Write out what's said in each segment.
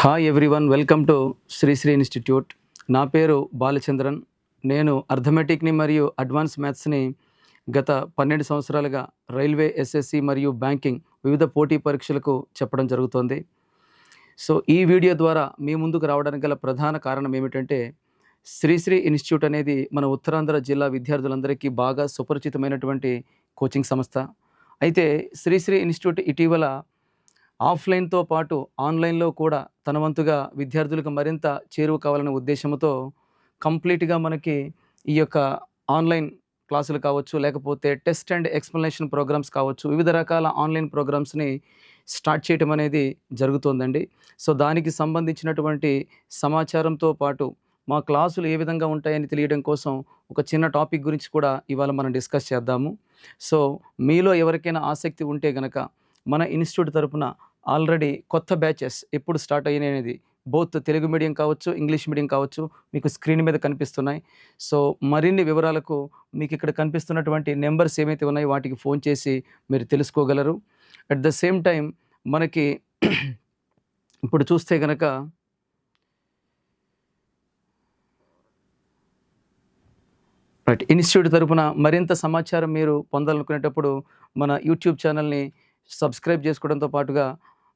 Hi everyone welcome to Sri Sri institute నా పేరు బాలచంద్రన్. నేను అర్థమెటిక్ని మరియు అడ్వాన్స్ మ్యాథ్స్ని గత పన్నెండు సంవత్సరాలుగా రైల్వే ఎస్ఎస్సి మరియు బ్యాంకింగ్ వివిధ పోటీ పరీక్షలకు చెప్పడం జరుగుతోంది. సో ఈ వీడియో ద్వారా మీ ముందుకు రావడానికి గల ప్రధాన కారణం ఏమిటంటే శ్రీశ్రీ ఇన్స్టిట్యూట్ అనేది మన ఉత్తరాంధ్ర జిల్లా విద్యార్థులందరికీ బాగా సుపరిచితమైనటువంటి కోచింగ్ సంస్థ. అయితే శ్రీశ్రీ ఇన్స్టిట్యూట్ ఇటీవల ఆఫ్లైన్తో పాటు ఆన్లైన్లో కూడా తన వంతుగా విద్యార్థులకు మరింత చేరువ కావాలనే ఉద్దేశంతో కంప్లీట్గా మనకి ఈ యొక్క ఆన్లైన్ క్లాసులు కావచ్చు లేకపోతే టెస్ట్ అండ్ ఎక్స్ప్లెనేషన్ ప్రోగ్రామ్స్ కావచ్చు వివిధ రకాల ఆన్లైన్ ప్రోగ్రామ్స్ని స్టార్ట్ చేయటం అనేది జరుగుతోందండి. సో దానికి సంబంధించినటువంటి సమాచారంతో పాటు మా క్లాసులు ఏ విధంగా ఉంటాయని తెలియడం కోసం ఒక చిన్న టాపిక్ గురించి కూడా ఇవాళ మనం డిస్కస్ చేద్దాము. సో మీలో ఎవరికైనా ఆసక్తి ఉంటే గనక మన ఇన్స్టిట్యూట్ తరపున ఆల్రెడీ కొత్త బ్యాచెస్ ఎప్పుడు స్టార్ట్ అయినాయి బోత్ తెలుగు మీడియం కావచ్చు ఇంగ్లీష్ మీడియం కావచ్చు మీకు స్క్రీన్ మీద కనిపిస్తున్నాయి. సో మరిన్ని వివరాలకు మీకు ఇక్కడ కనిపిస్తున్నటువంటి నెంబర్స్ ఏమైతే ఉన్నాయో వాటికి ఫోన్ చేసి మీరు తెలుసుకోగలరు. అట్ ద సేమ్ టైం మనకి ఇప్పుడు చూస్తే కనుక రైట్ ఇన్స్టిట్యూట్ తరపున మరింత సమాచారం మీరు పొందాలనుకునేటప్పుడు మన యూట్యూబ్ ఛానల్ని సబ్స్క్రైబ్ చేసుకోవడంతో పాటుగా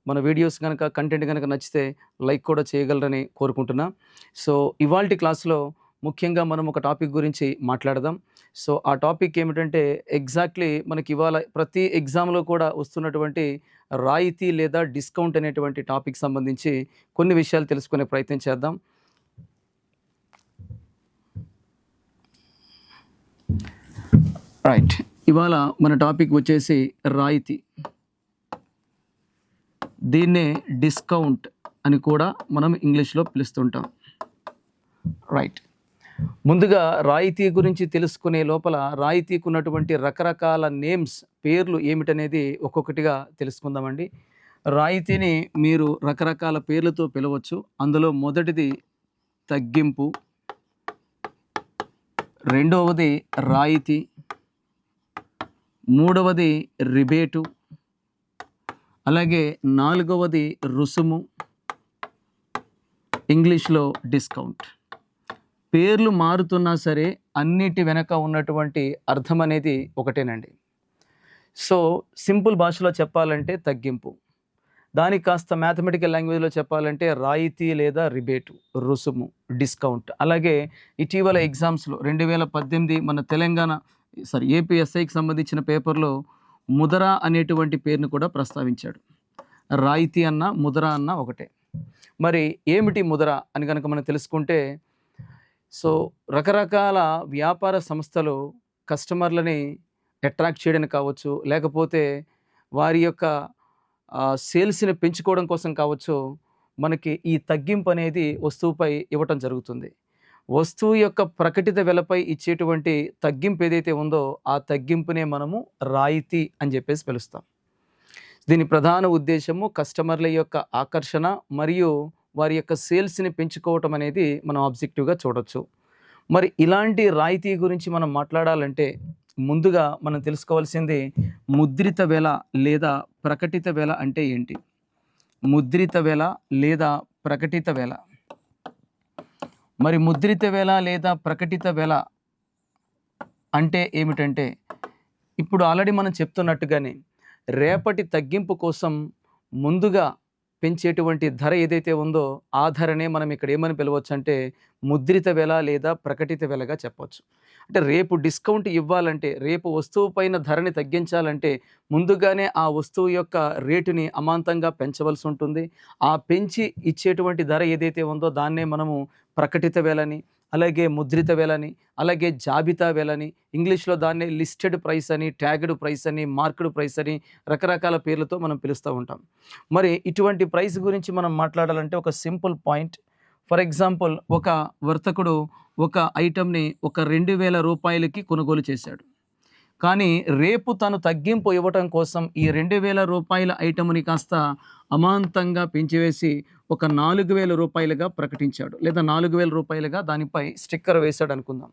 మన వీడియోస్ కనుక కంటెంట్ కనుక నచ్చితే లైక్ కూడా చేయగలరని కోరుకుంటున్నా. సో ఇవాల్టి క్లాస్లో ముఖ్యంగా మనం ఒక టాపిక్ గురించి మాట్లాడదాం. సో ఆ టాపిక్ ఏమిటంటే ఎగ్జాక్ట్లీ మనకి ఇవాళ ప్రతి ఎగ్జామ్లో కూడా వస్తున్నటువంటి రాయితీ లేదా డిస్కౌంట్ అనేటువంటి టాపిక్ సంబంధించి కొన్ని విషయాలు తెలుసుకునే ప్రయత్నం చేద్దాం. రైట్. ఇవాళ మన టాపిక్ వచ్చేసి రాయితీ. దీన్నే డిస్కౌంట్ అని కూడా మనం ఇంగ్లీష్లో పిలుస్తుంటాం. రైట్ ముందుగా రాయితీ గురించి తెలుసుకునే లోపల రాయితీకి ఉన్నటువంటి రకరకాల నేమ్స్ పేర్లు ఏమిటనేది ఒక్కొక్కటిగా తెలుసుకుందామండి. రాయితీని మీరు రకరకాల పేర్లతో పిలవచ్చు. అందులో మొదటిది తగ్గింపు రెండవది రాయితీ మూడవది రిబేటు అలాగే నాలుగవది రుసుము ఇంగ్లీష్లో డిస్కౌంట్. పేర్లు మారుతున్నా సరే అన్నిటి వెనక ఉన్నటువంటి అర్థం అనేది ఒకటేనండి. సో సింపుల్ భాషలో చెప్పాలంటే తగ్గింపు. దానికి కాస్త మ్యాథమెటికల్ లాంగ్వేజ్లో చెప్పాలంటే రాయితీ లేదా రిబేటు రుసుము డిస్కౌంట్. అలాగే ఇటీవల ఎగ్జామ్స్లో రెండు వేల పద్దెనిమిది మన తెలంగాణ సారీ ఏపీఎస్ఐకి సంబంధించిన పేపర్లో ముదరా అనేటువంటి పేరును కూడా ప్రస్తావించాడు. రాయితీ అన్న ముదరా అన్న ఒకటే. మరి ఏమిటి ముదర అని కనుక మనం తెలుసుకుంటే సో రకరకాల వ్యాపార సంస్థలు కస్టమర్లని అట్రాక్ట్ చేయడానికి కావచ్చు లేకపోతే వారి యొక్క సేల్స్ని పెంచుకోవడం కోసం కావచ్చు మనకి ఈ తగ్గింపు అనేది వస్తువుపై ఇవ్వటం జరుగుతుంది. వస్తువు యొక్క ప్రకటిత వెలపై ఇచ్చేటువంటి తగ్గింపు ఏదైతే ఉందో ఆ తగ్గింపునే మనము రాయితీ అని చెప్పేసి పిలుస్తాం. దీని ప్రధాన ఉద్దేశము కస్టమర్ల యొక్క ఆకర్షణ మరియు వారి యొక్క సేల్స్ని పెంచుకోవటం అనేది మనం ఆబ్జెక్టివ్గా చూడొచ్చు. మరి ఇలాంటి రాయితీ గురించి మనం మాట్లాడాలంటే ముందుగా మనం తెలుసుకోవాల్సింది ముద్రిత వెల లేదా ప్రకటిత వెల అంటే ఏంటి? ముద్రిత వెల లేదా ప్రకటిత వెల? మరి ముద్రిత వెల లేదా ప్రకటిత వెల అంటే ఏమిటంటే ఇప్పుడు ఆల్రెడీ మనం చెప్తున్నట్టుగానే రేపటి తగ్గింపు కోసం ముందుగా పెంచేటువంటి ధర ఏదైతే ఉందో ఆ ధరనే మనం ఇక్కడ ఏమని పిలవచ్చు అంటే ముద్రిత వెల లేదా ప్రకటిత వెలగా చెప్పవచ్చు అంటే రేపు డిస్కౌంట్ ఇవ్వాలంటే రేపు వస్తువు పైన ధరని తగ్గించాలంటే ముందుగానే ఆ వస్తువు యొక్క రేటుని అమాంతంగా పెంచవలసి ఉంటుంది. ఆ పెంచి ఇచ్చేటువంటి ధర ఏదైతే ఉందో దాన్నే మనము ప్రకటిత వేలని అలాగే ముద్రిత వేలని అలాగే జాబితా వేలని ఇంగ్లీష్లో దాన్ని లిస్టెడ్ ప్రైస్ అని ట్యాగ్డ్ ప్రైస్ అని మార్క్డ్ ప్రైస్ అని రకరకాల పేర్లతో మనం పిలుస్తూ ఉంటాం. మరి ఇటువంటి ప్రైస్ గురించి మనం మాట్లాడాలంటే ఒక సింపుల్ పాయింట్ ఫర్ ఎగ్జాంపుల్ ఒక వర్తకుడు ఒక ఐటమ్ని ఒక రెండు వేల రూపాయలకి కొనుగోలు చేశాడు. కానీ రేపు తను తగ్గింపు ఇవ్వటం కోసం ఈ రెండు వేల రూపాయల ఐటమ్ని కాస్త అమాంతంగా పెంచివేసి ఒక నాలుగు వేల రూపాయలుగా ప్రకటించాడు. లేదా నాలుగు వేల రూపాయలుగా దానిపై స్టిక్కర్ వేశాడు అనుకుందాం.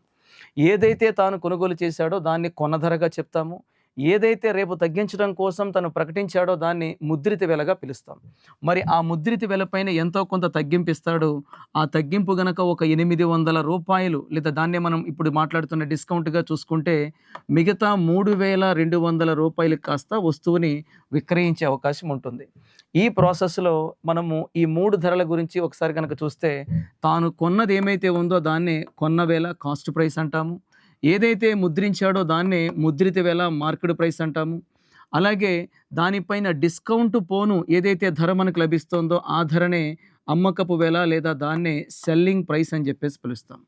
ఏదైతే తాను కొనుగోలు చేశాడో దాన్ని కొనధరగా చెప్తాము. ఏదైతే రేపు తగ్గించడం కోసం తను ప్రకటించాడో దాన్ని ముద్రిత వెలగా పిలుస్తాం. మరి ఆ ముద్రిత వెలపైన ఎంతో కొంత తగ్గింపిస్తాడు. ఆ తగ్గింపు గనక ఒక ఎనిమిది వందల రూపాయలు లేదా దాన్నే మనం ఇప్పుడు మాట్లాడుతున్న డిస్కౌంట్గా చూసుకుంటే మిగతా మూడు వేల రెండు వందల రూపాయలు కాస్త వస్తువుని విక్రయించే అవకాశం ఉంటుంది. ఈ ప్రాసెస్లో మనము ఈ మూడు ధరల గురించి ఒకసారి కనుక చూస్తే తాను కొన్నది ఏమైతే ఉందో దాన్ని కొన్న వేళ కాస్ట్ ప్రైస్ అంటాము. ఏదైతే ముద్రించాడో దాన్నే ముద్రిత వేళ మార్కెట్ ప్రైస్ అంటాము. అలాగే దానిపైన డిస్కౌంట్ పోను ఏదైతే ధర మనకు లభిస్తుందో ఆ ధరనే అమ్మకపు వేళ లేదా దాన్నే సెల్లింగ్ ప్రైస్ అని చెప్పేసి పిలుస్తాం.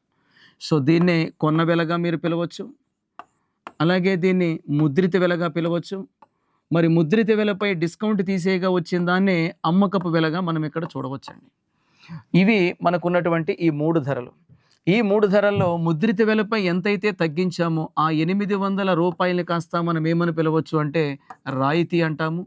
సో దీన్నే కొన్న వెలగా మీరు పిలవచ్చు. అలాగే దీన్ని ముద్రిత వెలగా పిలవచ్చు. మరి ముద్రిత వెలపై డిస్కౌంట్ తీసేయగా వచ్చిన దాన్నే అమ్మకపు వెలగా మనం ఇక్కడ చూడవచ్చండి. ఇవి మనకున్నటువంటి ఈ మూడు ధరలు. ఈ మూడు ధరల్లో ముద్రిత వెలపై ఎంతైతే తగ్గించామో ఆ ఎనిమిది వందల రూపాయలు కాస్త మనం ఏమని పిలవచ్చు అంటే రాయితీ అంటాము.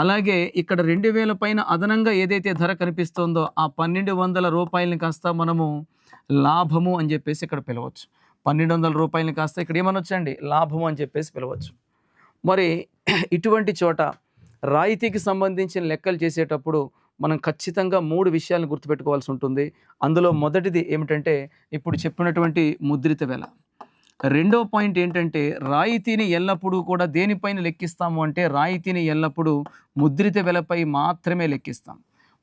అలాగే ఇక్కడ రెండు వేల పైన అదనంగా ఏదైతే ధర కనిపిస్తుందో ఆ పన్నెండు వందల రూపాయలని కాస్త మనము లాభము అని చెప్పేసి ఇక్కడ పిలవచ్చు. పన్నెండు వందల రూపాయలని కాస్త ఇక్కడ ఏమనొచ్చండి? లాభము అని చెప్పేసి పిలవచ్చు. మరి ఇటువంటి చోట రాయితీకి సంబంధించిన లెక్కలు చేసేటప్పుడు మనం ఖచ్చితంగా మూడు విషయాలను గుర్తుపెట్టుకోవాల్సి ఉంటుంది. అందులో మొదటిది ఏమిటంటే ఇప్పుడు చెప్పినటువంటి ముద్రిత వెల. రెండో పాయింట్ ఏంటంటే రాయితీని ఎల్లప్పుడూ కూడా దేనిపైన లెక్కిస్తాము అంటే రాయితీని ఎల్లప్పుడూ ముద్రిత వెలపై మాత్రమే లెక్కిస్తాం.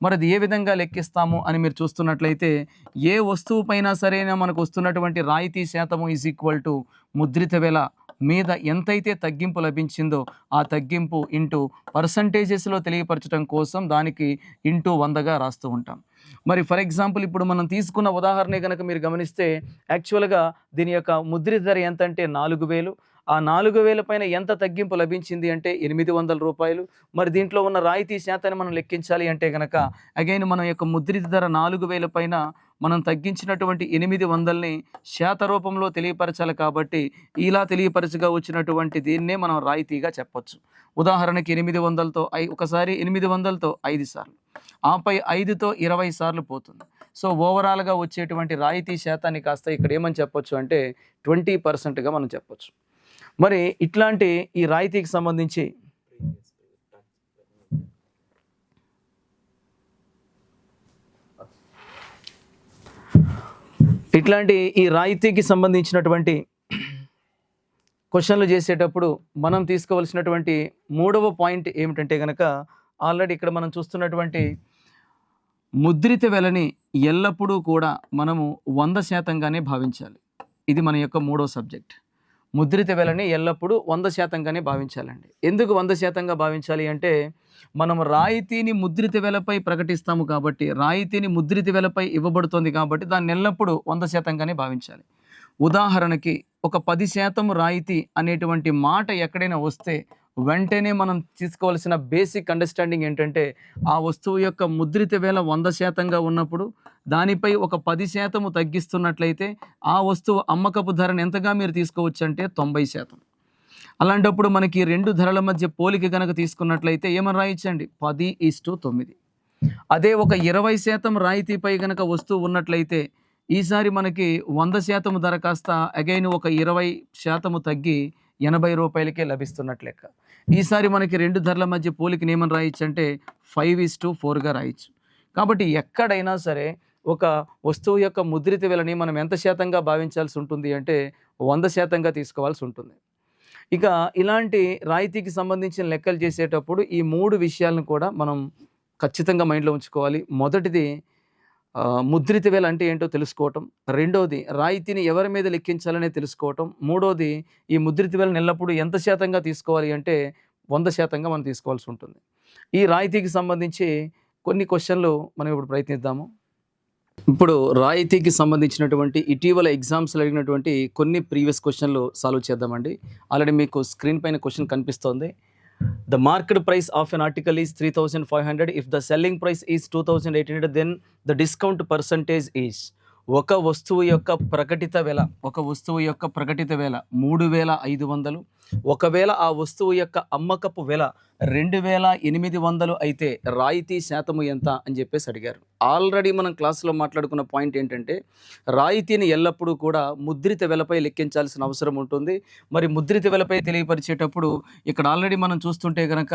మరి అది ఏ విధంగా లెక్కిస్తాము అని మీరు చూస్తున్నట్లయితే ఏ వస్తువు పైన సరైన మనకు వస్తున్నటువంటి రాయితీ శాతము ఈజ్ ఈక్వల్ టు ముద్రిత వెల. మీద ఎంతైతే తగ్గింపు లభించిందో ఆ తగ్గింపు ఇంటూ పర్సంటేజెస్లో తెలియపరచడం కోసం దానికి ఇంటూ వందగా రాస్తూ ఉంటాం. మరి ఫర్ ఎగ్జాంపుల్ ఇప్పుడు మనం తీసుకున్న ఉదాహరణ కనుక మీరు గమనిస్తే యాక్చువల్గా దీని యొక్క ముద్రిత ధర ఎంత అంటే నాలుగు వేలు. ఆ నాలుగు వేల పైన ఎంత తగ్గింపు లభించింది అంటే ఎనిమిది వందల రూపాయలు. మరి దీంట్లో ఉన్న రాయితీ శాతాన్ని మనం లెక్కించాలి అంటే కనుక అగైన్ మన యొక్క ముద్రిత ధర నాలుగు వేల పైన మనం తగ్గించినటువంటి ఎనిమిది వందల్ని శాత రూపంలో తెలియపరచాలి కాబట్టి ఇలా తెలియపరచగా వచ్చినటువంటి దీన్నే మనం రాయితీగా చెప్పొచ్చు. ఉదాహరణకి ఎనిమిది వందలతో ఐ ఒకసారి ఎనిమిది వందలతో ఐదు సార్లు ఆపై ఐదుతో ఇరవై సార్లు పోతుంది. సో ఓవరాల్గా వచ్చేటువంటి రాయితీ శాతాన్ని కాస్త ఇక్కడ ఏమని చెప్పొచ్చు అంటే ట్వంటీ పర్సెంట్గా మనం చెప్పొచ్చు. మరి ఇట్లాంటి ఈ రాయితీకి సంబంధించి ఇట్లాంటి ఈ రాయితీకి సంబంధించినటువంటి క్వశ్చన్లు చేసేటప్పుడు మనం తీసుకోవాల్సినటువంటి మూడవ పాయింట్ ఏమిటంటే కనుక ఆల్రెడీ ఇక్కడ మనం చూస్తున్నటువంటి ముద్రిత వెలని ఎల్లప్పుడూ కూడా మనము వంద శాతంగానే భావించాలి. ఇది మన యొక్క మూడో సబ్జెక్ట్. ముద్రిత వెలని ఎల్లప్పుడూ వంద శాతంగానే భావించాలండి. ఎందుకు వంద శాతంగా భావించాలి అంటే మనం రాయితీని ముద్రిత వెలపై ప్రకటిస్తాము కాబట్టి రాయితీని ముద్రిత వెలపై ఇవ్వబడుతుంది కాబట్టి దాన్ని ఎల్లప్పుడూ వంద శాతంగానే భావించాలి. ఉదాహరణకి ఒక పది శాతం రాయితీ అనేటువంటి మాట ఎక్కడైనా వస్తే వెంటనే మనం తీసుకోవాల్సిన బేసిక్ అండర్స్టాండింగ్ ఏంటంటే ఆ వస్తువు యొక్క ముద్రిత వేల వంద శాతంగా ఉన్నప్పుడు దానిపై ఒక పది శాతము తగ్గిస్తున్నట్లయితే ఆ వస్తువు అమ్మకపు ధరను ఎంతగా మీరు తీసుకోవచ్చు అంటే తొంభై శాతం. అలాంటప్పుడు మనకి రెండు ధరల మధ్య పోలిక కనుక తీసుకున్నట్లయితే ఏమని రాయించండి పది ఈస్టు తొమ్మిది. అదే ఒక ఇరవై శాతం రాయితీపై కనుక వస్తువు ఉన్నట్లయితే ఈసారి మనకి వంద శాతం ధర కాస్త అగైన్ ఒక ఇరవై శాతము తగ్గి ఎనభై రూపాయలకే లభిస్తున్నట్లు లెక్క ఈసారి మనకి రెండు ధరల మధ్య పోలిక ఏమని రాయొచ్చు అంటే ఫైవ్ ఈస్ టు ఫోర్గా రాయొచ్చు. కాబట్టి ఎక్కడైనా సరే ఒక వస్తువు యొక్క ముద్రిత విలని మనం ఎంత శాతంగా భావించాల్సి ఉంటుంది అంటే వంద శాతంగా తీసుకోవాల్సి ఉంటుంది. ఇక ఇలాంటి రాయితీకి సంబంధించిన లెక్కలు చేసేటప్పుడు ఈ మూడు విషయాలను కూడా మనం ఖచ్చితంగా మైండ్లో ఉంచుకోవాలి. మొదటిది ముద్రిత వేలు అంటే ఏంటో తెలుసుకోవటం. రెండోది రాయితీని ఎవరి మీద లెక్కించాలనే తెలుసుకోవటం. మూడోది ఈ ముద్రిత వేలను ఎల్లప్పుడూ ఎంత శాతంగా తీసుకోవాలి అంటే వంద శాతంగా మనం తీసుకోవాల్సి ఉంటుంది. ఈ రాయితీకి సంబంధించి కొన్ని క్వశ్చన్లు మనం ఇప్పుడు ప్రయత్నిద్దాము. ఇప్పుడు రాయితీకి సంబంధించినటువంటి ఇటీవల ఎగ్జామ్స్లో అడిగినటువంటి కొన్ని ప్రీవియస్ క్వశ్చన్లు సాల్వ్ చేద్దామండి. ఆల్రెడీ మీకు స్క్రీన్ పైన క్వశ్చన్ కనిపిస్తోంది. The market price of an article is three thousand five hundred if the selling price is two thousand eight hundred then the discount percentage is ఒక వస్తువు యొక్క ప్రకటిత వెల ఒక వస్తువు యొక్క ప్రకటిత వేల మూడు వేల ఐదు వందలు. ఒకవేళ ఆ వస్తువు యొక్క అమ్మకపు వెల రెండు వేల ఎనిమిది వందలు అయితే రాయితీ శాతము ఎంత అని చెప్పేసి అడిగారు. ఆల్రెడీ మనం క్లాసులో మాట్లాడుకున్న పాయింట్ ఏంటంటే రాయితీని ఎల్లప్పుడూ కూడా ముద్రిత వెలపై లెక్కించాల్సిన అవసరం ఉంటుంది. మరి ముద్రిత వెలపై తెలియపరిచేటప్పుడు ఇక్కడ ఆల్రెడీ మనం చూస్తుంటే కనుక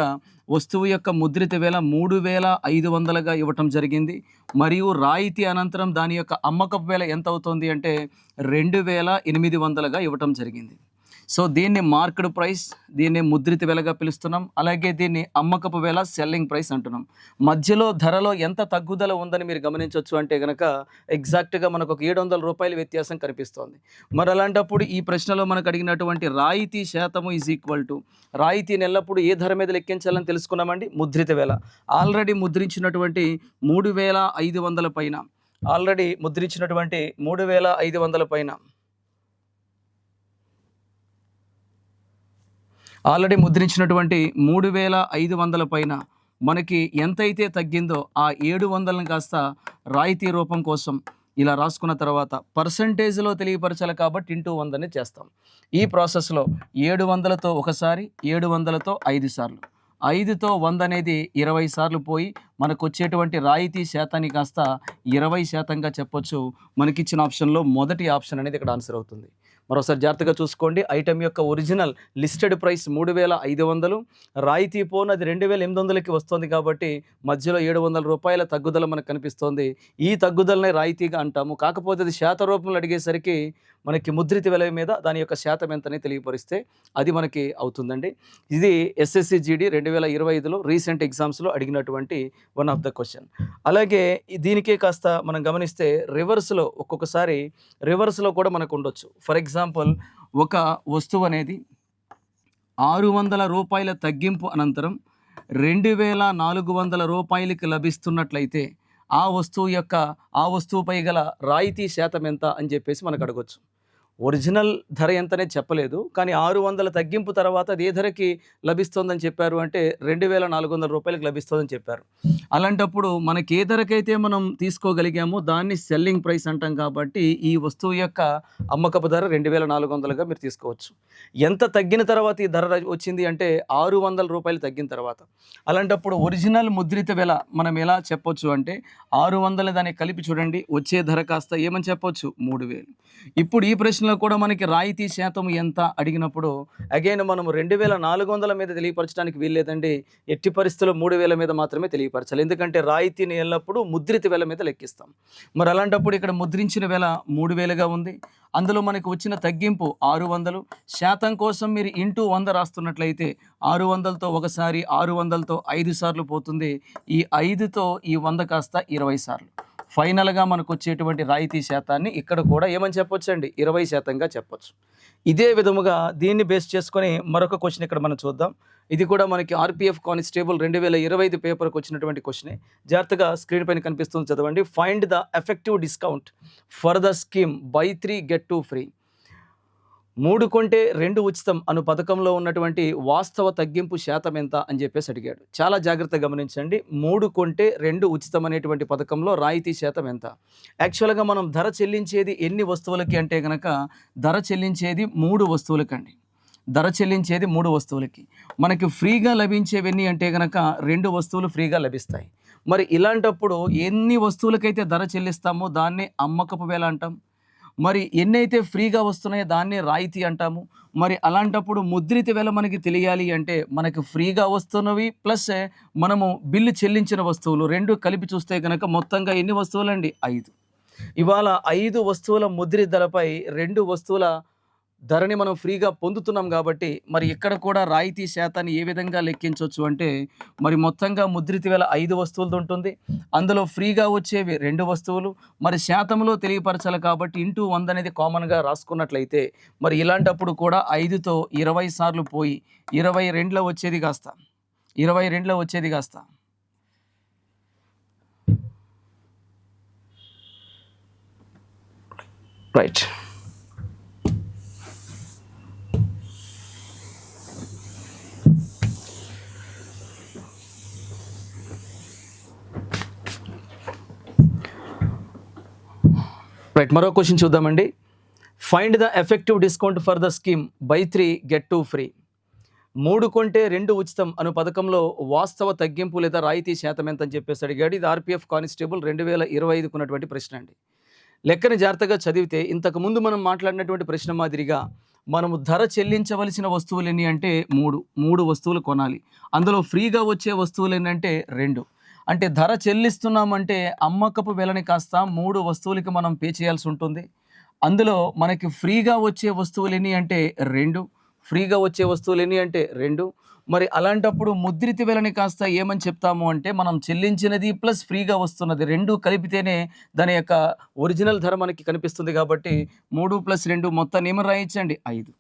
వస్తువు యొక్క ముద్రిత వేల మూడు వేల ఐదు వందలుగా ఇవ్వటం జరిగింది. మరియు రాయితీ అనంతరం దాని యొక్క అమ్మకపు వేల ఎంత అవుతుంది అంటే రెండు వేల ఎనిమిది వందలుగా ఇవ్వటం జరిగింది. సో దీన్ని మార్కెట్ ప్రైస్ దీన్ని ముద్రిత వెలగా పిలుస్తున్నాం. అలాగే దీన్ని అమ్మకపు వేల సెల్లింగ్ ప్రైస్ అంటున్నాం. మధ్యలో ధరలో ఎంత తగ్గుదల ఉందని మీరు గమనించవచ్చు అంటే కనుక ఎగ్జాక్ట్గా మనకు ఒక ఏడు వందల రూపాయల వ్యత్యాసం కనిపిస్తోంది. మరి అలాంటప్పుడు ఈ ప్రశ్నలో మనకు అడిగినటువంటి రాయితీ శాతము ఈజ్ ఈక్వల్ టు రాయితీని ఎల్లప్పుడూ ఏ ధర మీద లెక్కించాలని తెలుసుకున్నామండి? ముద్రిత వేల ఆల్రెడీ ముద్రించినటువంటి మూడు వేల ఐదు వందల పైన. ఆల్రెడీ ముద్రించినటువంటి మూడు వేల ఐదు వందల పైన. ఆల్రెడీ ముద్రించినటువంటి మూడు వేల ఐదు వందల పైన మనకి ఎంతైతే తగ్గిందో ఆ ఏడు వందలను కాస్త రాయితీ రూపం కోసం ఇలా రాసుకున్న తర్వాత పర్సంటేజ్లో తెలియపరచాలి కాబట్టి ఇంటూ వందని చేస్తాం. ఈ ప్రాసెస్లో ఏడు వందలతో ఒకసారి ఏడు వందలతో ఐదు సార్లు. ఐదుతో వంద అనేది ఇరవై సార్లు పోయి మనకు వచ్చేటువంటి రాయితీ శాతాన్ని కాస్త ఇరవై శాతంగా చెప్పొచ్చు. మనకిచ్చిన ఆప్షన్లో మొదటి ఆప్షన్ అనేది ఇక్కడ ఆన్సర్ అవుతుంది. మరోసారి జాగ్రత్తగా చూసుకోండి. ఐటమ్ యొక్క ఒరిజినల్ లిస్టెడ్ ప్రైస్ మూడు వేల ఐదు వందలు. రాయితీ ఫోన్ అది రెండు వేల ఎనిమిది వందలకి వస్తుంది కాబట్టి మధ్యలో ఏడు వందల రూపాయల తగ్గుదల మనకు కనిపిస్తోంది. ఈ తగ్గుదలనే రాయితీగా అంటాము. కాకపోతే అది శాత రూపంలో అడిగేసరికి మనకి ముద్రిత విలువ మీద దాని యొక్క శాతం ఎంతని తెలియపరిస్తే అది మనకి అవుతుందండి. ఇది ఎస్ఎస్సి జీడీ రెండు వేల ఇరవై ఐదులో రీసెంట్ ఎగ్జామ్స్లో అడిగినటువంటి వన్ ఆఫ్ ద క్వశ్చన్. అలాగే దీనికే కాస్త మనం గమనిస్తే రివర్స్లో ఒక్కొక్కసారి రివర్స్లో కూడా మనకు ఉండొచ్చు. ఫర్ ఎగ్జాంపుల్ ఒక వస్తువు అనేది ఆరు వందల రూపాయల తగ్గింపు అనంతరం రెండు వేల నాలుగు వందల రూపాయలకి లభిస్తున్నట్లయితే ఆ వస్తువు యొక్క ఆ వస్తువుపై గల రాయితీ శాతం ఎంత అని చెప్పేసి మనకు అడగొచ్చు. ఒరిజినల్ ధర ఎంతనే చెప్పలేదు కానీ ఆరు వందల తగ్గింపు తర్వాత అది ఏ ధరకి లభిస్తోందని చెప్పారు అంటే రెండు వేల నాలుగు వందల రూపాయలకు లభిస్తోందని చెప్పారు. అలాంటప్పుడు మనకి ఏ ధరకైతే మనం తీసుకోగలిగామో దాన్ని సెల్లింగ్ ప్రైస్ అంటాం కాబట్టి ఈ వస్తువు యొక్క అమ్మకపు ధర రెండు వేల నాలుగు వందలుగా మీరు తీసుకోవచ్చు. ఎంత తగ్గిన తర్వాత ఈ ధర వచ్చింది అంటే ఆరు వందల రూపాయలు తగ్గిన తర్వాత. అలాంటప్పుడు ఒరిజినల్ ముద్రిత వెల మనం ఎలా చెప్పొచ్చు అంటే ఆరు వందల దాన్ని కలిపి చూడండి వచ్చే ధర కాస్త ఏమని చెప్పొచ్చు? మూడు వేలు. ఇప్పుడు ఈ ప్రశ్న ప్రశ్నలో కూడా మనకి రాయితీ శాతం ఎంత అడిగినప్పుడు అగైన్ మనం రెండు వేల నాలుగు వందల మీద తెలియపరచడానికి వీల్లేదండి. ఎట్టి పరిస్థితుల్లో మూడు వేల మీద మాత్రమే తెలియపరచాలి. ఎందుకంటే రాయితీని ఎల్లప్పుడూ ముద్రిత వెల మీద లెక్కిస్తాం. మరి అలాంటప్పుడు ఇక్కడ ముద్రించిన వేల మూడు వేలుగా ఉంది. అందులో మనకు వచ్చిన తగ్గింపు ఆరు వందలు. శాతం కోసం మీరు ఇంటూ వంద రాస్తున్నట్లయితే ఆరు వందలతో ఒకసారి ఆరు వందలతో ఐదు సార్లు పోతుంది. ఈ ఐదుతో ఈ వంద కాస్త ఇరవై సార్లు. ఫైనల్గా మనకు వచ్చేటువంటి రాయితీ శాతాన్ని ఇక్కడ కూడా ఏమని చెప్పొచ్చు అండి ఇరవై శాతంగా చెప్పొచ్చు. ఇదే విధముగా దీన్ని బేస్ చేసుకొని మరొక క్వశ్చన్ ఇక్కడ మనం చూద్దాం. ఇది కూడా మనకి ఆర్పిఎఫ్ కానిస్టేబుల్ రెండు వేల ఇరవై ఐదు పేపర్కి వచ్చినటువంటి క్వశ్చనే. జాగ్రత్తగా స్క్రీన్ పైన కనిపిస్తుంది చదవండి. Find the effective discount for the scheme buy three get two free. మూడు కొంటే రెండు ఉచితం అను పథకంలో ఉన్నటువంటి వాస్తవ తగ్గింపు శాతం ఎంత అని చెప్పేసి అడిగాడు. చాలా జాగ్రత్తగా గమనించండి. మూడు కొంటే రెండు ఉచితం అనేటువంటి పథకంలో రాయితీ శాతం ఎంత? యాక్చువల్గా మనం ధర చెల్లించేది ఎన్ని వస్తువులకి అంటే కనుక ధర చెల్లించేది మూడు వస్తువులకండి. ధర చెల్లించేది మూడు వస్తువులకి. మనకి ఫ్రీగా లభించేవన్నీ అంటే కనుక రెండు వస్తువులు ఫ్రీగా లభిస్తాయి. మరి ఇలాంటప్పుడు ఎన్ని వస్తువులకైతే ధర చెల్లిస్తామో దాన్ని అమ్మకపు వేళ అంటాం? మరి ఎన్నైతే ఫ్రీగా వస్తున్నాయో దాన్ని రాయితీ అంటాము. మరి అలాంటప్పుడు ముద్రిత వేళ మనకి తెలియాలి అంటే మనకి ఫ్రీగా వస్తున్నవి ప్లస్ మనము బిల్లు చెల్లించిన వస్తువులు రెండు కలిపి చూస్తే కనుక మొత్తంగా ఎన్ని వస్తువులండి? ఐదు. ఇవాళ ఐదు వస్తువుల ముద్రి ధరపై రెండు వస్తువుల ధరని మనం ఫ్రీగా పొందుతున్నాం కాబట్టి మరి ఇక్కడ కూడా రాయితీ శాతాన్ని ఏ విధంగా లెక్కించవచ్చు అంటే మరి మొత్తంగా ముద్రిత వేల ఐదు వస్తువులతో ఉంటుంది. అందులో ఫ్రీగా వచ్చేవి రెండు వస్తువులు. మరి శాతంలో తెలియపరచాలి కాబట్టి ఇంటూ వంద అనేది కామన్గా రాసుకున్నట్లయితే మరి ఇలాంటప్పుడు కూడా ఐదుతో ఇరవై సార్లు పోయి ఇరవై రెండులో వచ్చేది కాస్త. ఇరవై రెండులో వచ్చేది కాస్త. రైట్. రైట్ మరో క్వశ్చన్ చూద్దామండి. Find the effective discount for the scheme buy three get two free మూడు కొంటే రెండు ఉచితం అను పథకంలో వాస్తవ తగ్గింపు లేదా రాయితీ శాతం ఎంత అని చెప్పేసి అడిగాడు. ఇది ఆర్పిఎఫ్ కానిస్టేబుల్ రెండు వేల ఇరవై ఐదుకు ఉన్నటువంటి ప్రశ్న అండి. లెక్కని జాగ్రత్తగా చదివితే ఇంతకు ముందు మనం మాట్లాడినటువంటి ప్రశ్న మాదిరిగా మనము ధర చెల్లించవలసిన వస్తువులు ఎన్ని అంటే మూడు. మూడు వస్తువులు కొనాలి. అందులో ఫ్రీగా వచ్చే వస్తువులు ఏంటంటే రెండు. అంటే ధర చెల్లిస్తున్నామంటే అమ్మకపు వెలని కాస్త మూడు వస్తువులకి మనం పే చేయాల్సి ఉంటుంది. అందులో మనకి ఫ్రీగా వచ్చే వస్తువులు ఎన్ని అంటే రెండు. ఫ్రీగా వచ్చే వస్తువులు ఎన్ని అంటే రెండు. మరి అలాంటప్పుడు ముద్రిత వెలని కాస్త ఏమని చెప్తాము అంటే మనం చెల్లించినది ప్లస్ ఫ్రీగా వస్తున్నది రెండు కలిపితేనే దాని యొక్క ఒరిజినల్ ధర మనకి కనిపిస్తుంది కాబట్టి మూడు ప్లస్ రెండు మొత్తాన్ని ఏమని రాయించండి ఐదు.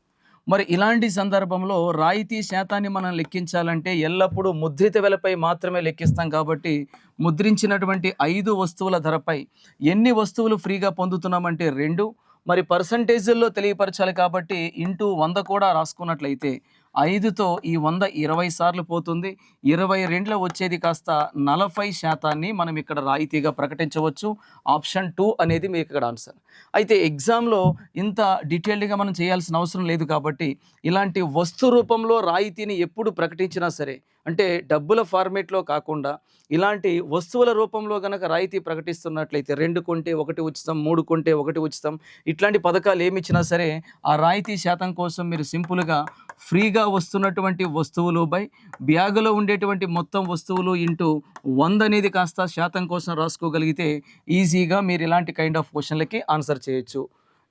మరి ఇలాంటి సందర్భంలో రాయితీ శాతాన్ని మనం లెక్కించాలంటే ఎల్లప్పుడూ ముద్రిత వెలపై మాత్రమే లెక్కిస్తాం కాబట్టి ముద్రించినటువంటి ఐదు వస్తువుల ధరపై ఎన్ని వస్తువులు ఫ్రీగా పొందుతున్నామంటే రెండు. మరి పర్సంటేజ్ల్లో తెలియపరచాలి కాబట్టి ఇంటూ వంద కూడా రాసుకున్నట్లయితే ఐదుతో ఈ వంద ఇరవై సార్లు పోతుంది. ఇరవై రెండులో వచ్చేది కాస్త నలభై శాతాన్ని మనం ఇక్కడ రాయితీగా ప్రకటించవచ్చు. ఆప్షన్ టూ అనేది మీకు ఇక్కడ ఆన్సర్. అయితే ఎగ్జామ్లో ఇంత డీటెయిల్డ్గా మనం చేయాల్సిన అవసరం లేదు కాబట్టి ఇలాంటి వస్తు రూపంలో రాయితీని ఎప్పుడు ప్రకటించినా సరే అంటే డబ్బుల ఫార్మేట్లో కాకుండా ఇలాంటి వస్తువుల రూపంలో కనుక రాయితీ ప్రకటిస్తున్నట్లయితే రెండు కొంటే ఒకటి ఉచితం మూడు కొంటే ఒకటి ఉచితం ఇట్లాంటి పథకాలు ఏమి ఇచ్చినా సరే ఆ రాయితీ శాతం కోసం మీరు సింపుల్గా ఫ్రీగా వస్తున్నటువంటి వస్తువులు బై బ్యాగులో ఉండేటువంటి మొత్తం వస్తువులు ఇంటూ వంద అనేది కాస్త శాతం కోసం రాసుకోగలిగితే ఈజీగా మీరు ఇలాంటి కైండ్ ఆఫ్ క్వశ్చన్లకి ఆన్సర్ చేయొచ్చు.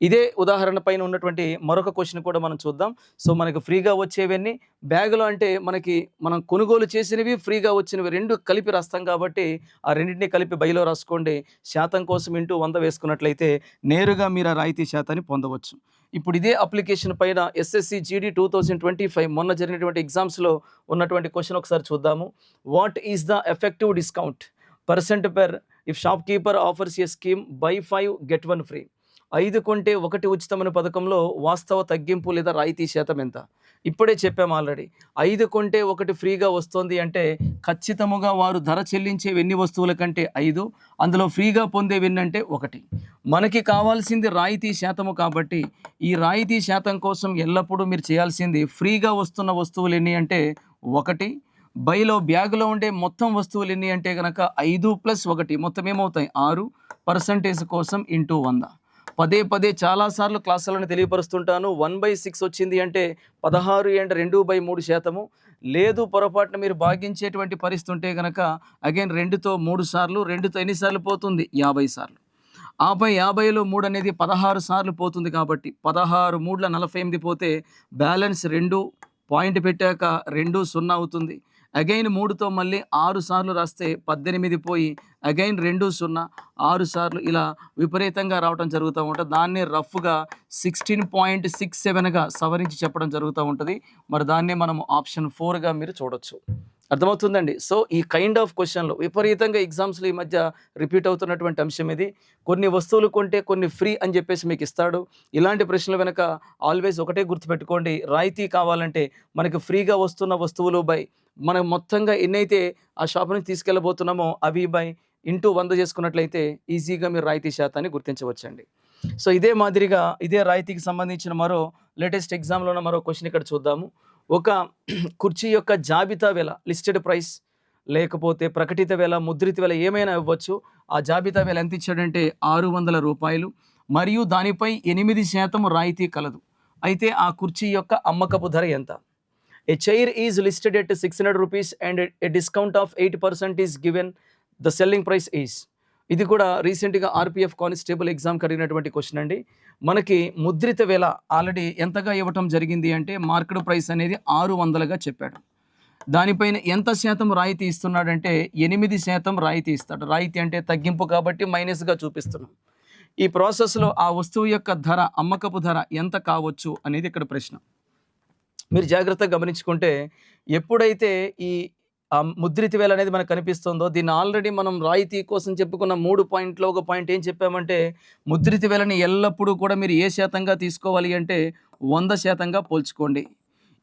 ఇదే ఉదాహరణ పైన ఉన్నటువంటి మరొక క్వశ్చన్ కూడా మనం చూద్దాం. సో మనకు ఫ్రీగా వచ్చేవన్నీ బ్యాగులో అంటే మనకి మనం కొనుగోలు చేసినవి ఫ్రీగా వచ్చినవి రెండు కలిపి రాస్తాం కాబట్టి ఆ రెండింటినీ కలిపి బయలో రాసుకోండి. శాతం కోసం ఇంటూ వంద వేసుకున్నట్లయితే నేరుగా మీరు ఆ రాయితీ శాతాన్ని పొందవచ్చు. ఇప్పుడు ఇదే అప్లికేషన్ పైన SSC GD two thousand twenty five మొన్న జరిగినటువంటి ఎగ్జామ్స్లో ఉన్నటువంటి క్వశ్చన్ ఒకసారి చూద్దాము. What is the effective discount percent per if shopkeeper offers a scheme buy five get one free ఐదు కొంటే ఒకటి ఉచితమైన పథకంలో వాస్తవ తగ్గింపు లేదా రాయితీ శాతం ఎంత? ఇప్పుడే చెప్పాం ఆల్రెడీ. ఐదు కొంటే ఒకటి ఫ్రీగా వస్తుంది అంటే ఖచ్చితముగా వారు ధర చెల్లించేవి ఎన్ని వస్తువుల కంటే ఐదు అందులో ఫ్రీగా పొందేవి ఎన్నంటే ఒకటి. మనకి కావాల్సింది రాయితీ శాతము కాబట్టి ఈ రాయితీ శాతం కోసం ఎల్లప్పుడూ మీరు చేయాల్సింది ఫ్రీగా వస్తున్న వస్తువులు ఎన్ని అంటే ఒకటి బైలో బ్యాగులో ఉండే మొత్తం వస్తువులు ఎన్ని అంటే కనుక ఐదు ప్లస్ ఒకటి మొత్తం ఏమవుతాయి? ఆరు పర్సంటేజ్ కోసం ఇంటూ వంద. పదే పదే చాలాసార్లు క్లాసులను తెలియపరుస్తుంటాను. వన్ బై సిక్స్ వచ్చింది అంటే పదహారు అండ్ రెండు బై మూడు శాతము. లేదు పొరపాటున మీరు భాగించేటువంటి పరిస్థితి ఉంటే కనుక అగైన్ రెండుతో మూడు సార్లు రెండుతో ఎన్నిసార్లు పోతుంది? యాభై సార్లు. ఆపై యాభైలో మూడు అనేది పదహారు సార్లు పోతుంది కాబట్టి పదహారు మూడుల నలభై ఎనిమిది పోతే బ్యాలెన్స్ రెండు పాయింట్ పెట్టాక రెండు సున్నా అవుతుంది. అగైన్ మూడుతో మళ్ళీ ఆరు సార్లు రాస్తే పద్దెనిమిది పోయి అగైన్ రెండు సున్నా ఆరు సార్లు ఇలా విపరీతంగా రావడం జరుగుతూ ఉంటుంది. దాన్ని రఫ్గా సిక్స్టీన్ పాయింట్ సిక్స్ సెవెన్గా సవరించి చెప్పడం జరుగుతూ ఉంటుంది. మరి దాన్నే మనం ఆప్షన్ ఫోర్గా మీరు చూడొచ్చు. అర్థమవుతుందండి? సో ఈ కైండ్ ఆఫ్ క్వశ్చన్లు విపరీతంగా ఎగ్జామ్స్లో ఈ మధ్య రిపీట్ అవుతున్నటువంటి అంశం ఇది. కొన్ని వస్తువులు కొంటే కొన్ని ఫ్రీ అని చెప్పేసి మీకు ఇస్తాడు. ఇలాంటి ప్రశ్నలు వెనక ఆల్వేస్ ఒకటే గుర్తుపెట్టుకోండి. రాయితీ కావాలంటే మనకి ఫ్రీగా వస్తున్న వస్తువులు బై మనం మొత్తంగా ఎన్నైతే ఆ షాప్ నుంచి తీసుకెళ్ళబోతున్నామో అవి బై ఇంటూ వంద చేసుకున్నట్లయితే ఈజీగా మీరు రాయితీ శాతాన్ని గుర్తించవచ్చండి. సో ఇదే మాదిరిగా ఇదే రాయితీకి సంబంధించిన మరో లేటెస్ట్ ఎగ్జామ్లో ఉన్న మరో క్వశ్చన్ ఇక్కడ చూద్దాము. ఒక కుర్చీ యొక్క జాబితా వెల లిస్టెడ్ ప్రైస్ లేకపోతే ప్రకటిత వెల ముద్రిత వెల ఏమైనా ఇవ్వచ్చు? ఆ జాబితా వెల ఎంత ఇచ్చాడంటే ఆరు వందల రూపాయలు. మరియు దానిపై ఎనిమిది శాతం రాయితీ కలదు. అయితే ఆ కుర్చీ యొక్క అమ్మకపు ధర ఎంత? A chair is listed at six hundred rupees and a discount of eight percent is given the selling price is ఇది కూడా రీసెంట్గా ఆర్పిఎఫ్ కానిస్టేబుల్ ఎగ్జామ్కి అడిగినటువంటి క్వశ్చన్ అండి. మనకి ముద్రిత వేల ఆల్రెడీ ఎంతగా ఇవ్వటం జరిగింది అంటే మార్కెట్ ప్రైస్ అనేది ఆరు వందలుగా చెప్పాడు. దానిపైన ఎంత శాతం రాయితీ ఇస్తున్నాడంటే ఎనిమిది శాతం రాయితీ ఇస్తాడు. రాయితీ అంటే తగ్గింపు కాబట్టి మైనస్గా చూపిస్తున్నాం. ఈ ప్రాసెస్లో ఆ వస్తువు యొక్క ధర అమ్మకపు ధర ఎంత కావచ్చు అనేది ఇక్కడ ప్రశ్న. మీరు జాగ్రత్తగా గమనించుకుంటే ఎప్పుడైతే ఈ ఆ ముద్రిత వేల అనేది మనకు కనిపిస్తుందో దీన్ని ఆల్రెడీ మనం రాయితీ కోసం చెప్పుకున్న మూడు పాయింట్లో ఒక పాయింట్ ఏం చెప్పామంటే ముద్రిత వేలని ఎల్లప్పుడూ కూడా మీరు ఏ శాతంగా తీసుకోవాలి అంటే వంద శాతంగా పోల్చుకోండి.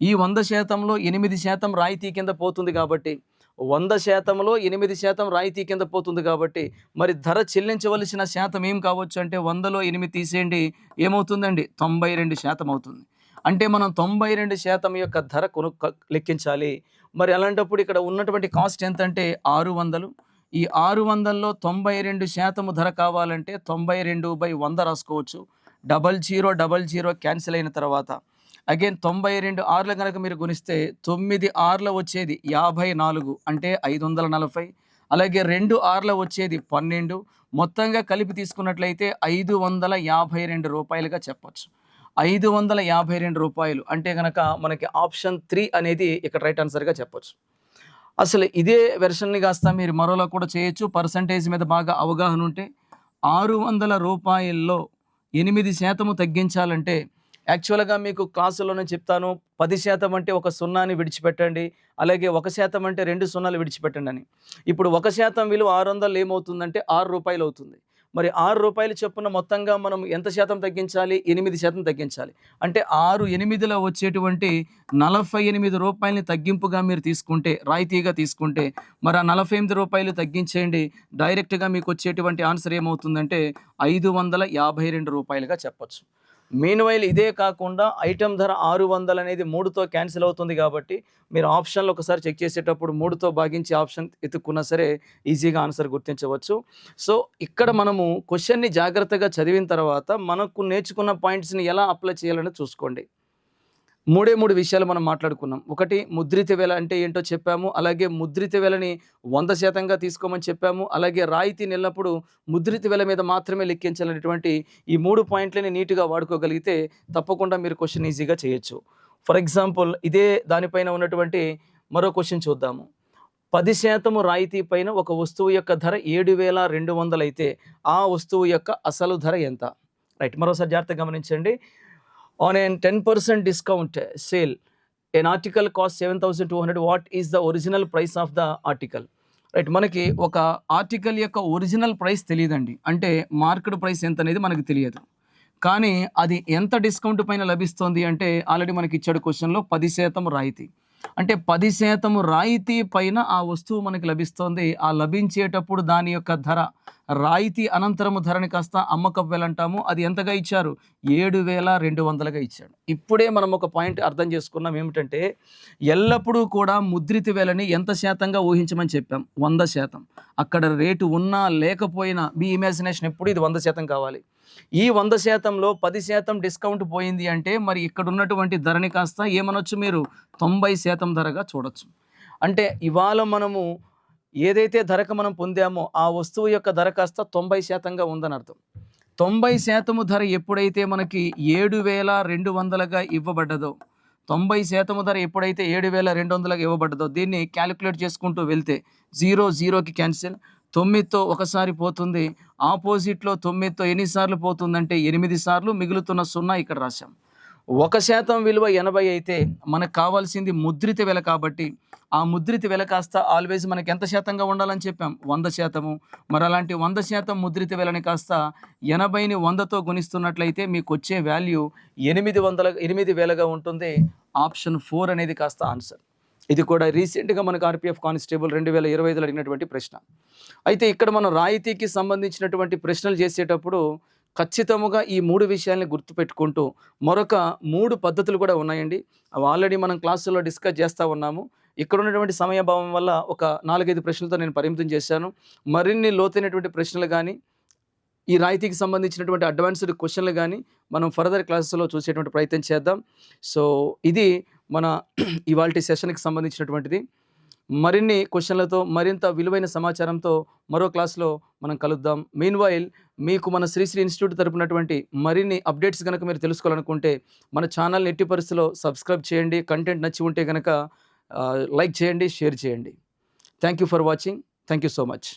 ఈ వంద శాతంలో ఎనిమిది శాతం రాయితీ కింద పోతుంది కాబట్టి వంద శాతంలో ఎనిమిది శాతం రాయితీ కింద పోతుంది కాబట్టి మరి ధర చెల్లించవలసిన శాతం ఏం కావచ్చు అంటే వందలో ఎనిమిది తీసేయండి ఏమవుతుందండి? తొంభై రెండు శాతం అవుతుంది. అంటే మనం తొంభై రెండు శాతం యొక్క ధర కొను లెక్కించాలి. మరి అలాంటప్పుడు ఇక్కడ ఉన్నటువంటి కాస్ట్ ఎంత అంటే ఆరు వందలు. ఈ ఆరు వందల్లో తొంభై రెండు శాతము ధర కావాలంటే తొంభై రెండు బై వంద రాసుకోవచ్చు. Double zero double zero cancel అయిన తర్వాత. అగైన్ తొంభై రెండు ఆర్ల కనుక మీరు గుణిస్తే తొమ్మిది ఆర్ల వచ్చేది యాభై నాలుగు అంటే ఐదు వందల నలభై. అలాగే రెండు ఆర్ల వచ్చేది పన్నెండు. మొత్తంగా కలిపి తీసుకున్నట్లయితే ఐదు వందల యాభై రెండు రూపాయలుగా చెప్పొచ్చు. ఐదు వందల యాభై రెండు రూపాయలు. అంటే కనుక మనకి ఆప్షన్ త్రీ అనేది ఇక్కడ రైట్ ఆన్సర్గా చెప్పొచ్చు. అసలు ఇదే వెర్షన్ని కాస్త మీరు మరోలా కూడా చేయొచ్చు. పర్సంటేజ్ మీద బాగా అవగాహన ఉంటే ఆరు వందల రూపాయల్లో ఎనిమిది శాతము తగ్గించాలంటే యాక్చువల్గా మీకు క్లాసులోనే చెప్తాను. పది శాతం అంటే ఒక సున్నాని విడిచిపెట్టండి. అలాగే ఒక శాతం అంటే రెండు సున్నాలు విడిచిపెట్టండి అని. ఇప్పుడు ఒక శాతం విలువ ఆరు వందలు ఏమవుతుందంటే ఆరు రూపాయలు అవుతుంది. మరి ఆరు రూపాయలు చొప్పున మొత్తంగా మనం ఎంత శాతం తగ్గించాలి? ఎనిమిది శాతం తగ్గించాలి. అంటే ఆరు ఎనిమిదిలో వచ్చేటువంటి నలభై ఎనిమిది రూపాయలని తగ్గింపుగా మీరు తీసుకుంటే రాయితీగా తీసుకుంటే మరి ఆ నలభై ఎనిమిది రూపాయలు తగ్గించేయండి. డైరెక్ట్గా మీకు వచ్చేటువంటి ఆన్సర్ ఏమవుతుందంటే ఐదు వందల యాభై రెండు రూపాయలుగా చెప్పొచ్చు. మెయిన్ ఇదే కాకుండా ఐటెం ధర ఆరు వందలు అనేది మూడుతో క్యాన్సిల్ అవుతుంది కాబట్టి మీరు ఆప్షన్లు ఒకసారి చెక్ చేసేటప్పుడు మూడుతో భాగించి ఆప్షన్ ఎత్తుక్కున్నా సరే ఈజీగా ఆన్సర్ గుర్తించవచ్చు. సో ఇక్కడ మనము క్వశ్చన్ని జాగ్రత్తగా చదివిన తర్వాత మనకు నేర్చుకున్న పాయింట్స్ని ఎలా అప్లై చేయాలని చూసుకోండి. మూడే మూడు విషయాలు మనం మాట్లాడుకున్నాం. ఒకటి ముద్రిత వెల అంటే ఏంటో చెప్పాము. అలాగే ముద్రిత వెలని వంద శాతంగా తీసుకోమని చెప్పాము. అలాగే రాయితీ నిన్నప్పుడు ముద్రిత వెల మీద మాత్రమే లెక్కించాలనేటువంటి ఈ మూడు పాయింట్లని నీట్గా వాడుకోగలిగితే తప్పకుండా మీరు క్వశ్చన్ ఈజీగా చేయొచ్చు. ఫర్ ఎగ్జాంపుల్ ఇదే దానిపైన ఉన్నటువంటి మరో క్వశ్చన్ చూద్దాము. పది శాతము రాయితీ పైన ఒక వస్తువు యొక్క ధర ఏడు వేల రెండు వందలు అయితే ఆ వస్తువు యొక్క అసలు ధర ఎంత? రైట్ మరోసారి జాగ్రత్తగా గమనించండి. On an ten percent discount sale an article cost seven thousand two hundred what is the original price of the article right మనకి ఒక ఆర్టికల్ యొక్క ఒరిజినల్ ప్రైస్ తెలియదండి. అంటే మార్కెట్ ప్రైస్ ఎంత అనేది మనకు తెలియదు. కానీ అది ఎంత డిస్కౌంట్ పైన లభిస్తుంది అంటే ఆల్రెడీ మనకి ఇచ్చాడు క్వశ్చన్లో పది శాతం రాయితీ. అంటే పది శాతం రాయితీ పైన ఆ వస్తువు మనకి లభిస్తుంది. ఆ లభించేటప్పుడు దాని యొక్క ధర రాయితీ అనంతరము ధరని కాస్త అమ్మకం వెల అది ఎంతగా ఇచ్చారు? ఏడు వేల రెండు వందలుగా ఇచ్చాడు. ఇప్పుడే మనం ఒక పాయింట్ అర్థం చేసుకున్నాం ఏమిటంటే ఎల్లప్పుడూ కూడా ముద్రిత వెలని ఎంత శాతంగా ఊహించమని చెప్పాం? వంద శాతం. అక్కడ రేటు ఉన్నా లేకపోయినా మీ ఇమాజినేషన్ ఎప్పుడు ఇది వంద శాతం కావాలి? ఈ వంద శాతంలో పది శాతం డిస్కౌంట్ పోయింది అంటే మరి ఇక్కడ ఉన్నటువంటి ధరని కాస్త ఏమనొచ్చు మీరు? తొంభై శాతం ధరగా చూడొచ్చు. అంటే ఇవాళ మనము ఏదైతే ధరకు మనం పొందామో ఆ వస్తువు యొక్క ధర కాస్త తొంభై శాతంగా ఉందని అర్థం తొంభై శాతము ధర ఎప్పుడైతే మనకి ఏడు వేల రెండు వందలుగా ఇవ్వబడ్డదో తొంభై శాతము ధర ఎప్పుడైతే ఏడు వేల రెండు వందలుగా ఇవ్వబడ్డదో దీన్ని క్యాలిక్యులేట్ చేసుకుంటూ వెళ్తే జీరో జీరోకి క్యాన్సిల్ తొమ్మిదితో ఒకసారి పోతుంది. ఆపోజిట్లో తొమ్మిదితో ఎన్నిసార్లు పోతుందంటే ఎనిమిది సార్లు మిగులుతున్న సున్నా ఇక్కడ రాశాం. ఒక శాతం విలువ ఎనభై అయితే మనకు కావాల్సింది ముద్రిత వెల కాబట్టి ఆ ముద్రిత వెల కాస్త ఆల్వేస్ మనకి ఎంత శాతంగా ఉండాలని చెప్పాం? వంద శాతము. మరి అలాంటి వంద శాతం ముద్రిత వెలని కాస్త ఎనభైని వందతో గుణిస్తున్నట్లయితే మీకు వచ్చే వాల్యూ ఎనిమిది వందల ఎనిమిది వేలగా ఉంటుంది. ఆప్షన్ ఫోర్ అనేది కాస్త ఆన్సర్ ఇది కూడా రీసెంట్గా మనకు ఆర్పిఎఫ్ కానిస్టేబుల్ రెండు వేల ఇరవై ఐదులో అడిగినటువంటి ప్రశ్న. అయితే ఇక్కడ మనం రాయితీకి సంబంధించినటువంటి ప్రశ్నలు చేసేటప్పుడు ఖచ్చితముగా ఈ మూడు విషయాల్ని గుర్తుపెట్టుకుంటూ మరొక మూడు పద్ధతులు కూడా ఉన్నాయండి. అవి ఆల్రెడీ మనం క్లాసుల్లో డిస్కస్ చేస్తూ ఉన్నాము. ఇక్కడ ఉన్నటువంటి సమయభావం వల్ల ఒక నాలుగైదు ప్రశ్నలతో నేను పరిమితం చేశాను. మరిన్ని లోతైనటువంటి ప్రశ్నలు కానీ ఈ రాయితీకి సంబంధించినటువంటి అడ్వాన్స్డ్ క్వశ్చన్లు కానీ మనం ఫర్దర్ క్లాసెస్లో చూసేటువంటి ప్రయత్నం చేద్దాం. సో ఇది మన ఇవాల్టి సెషన్కి సంబంధించినటువంటిది. మరిన్ని క్వశ్చన్లతో మరింత విలువైన సమాచారంతో మరో క్లాస్లో మనం కలుద్దాం. మీన్ వైల్ మీకు మన శ్రీశ్రీ ఇన్స్టిట్యూట్ తరపునటువంటి మరిన్ని అప్డేట్స్ కనుక మీరు తెలుసుకోవాలనుకుంటే మన ఛానల్ని ఎట్టి పరిస్థితిలో సబ్స్క్రైబ్ చేయండి. కంటెంట్ నచ్చి ఉంటే కనుక లైక్ చేయండి షేర్ చేయండి. Thank you for watching thank you so much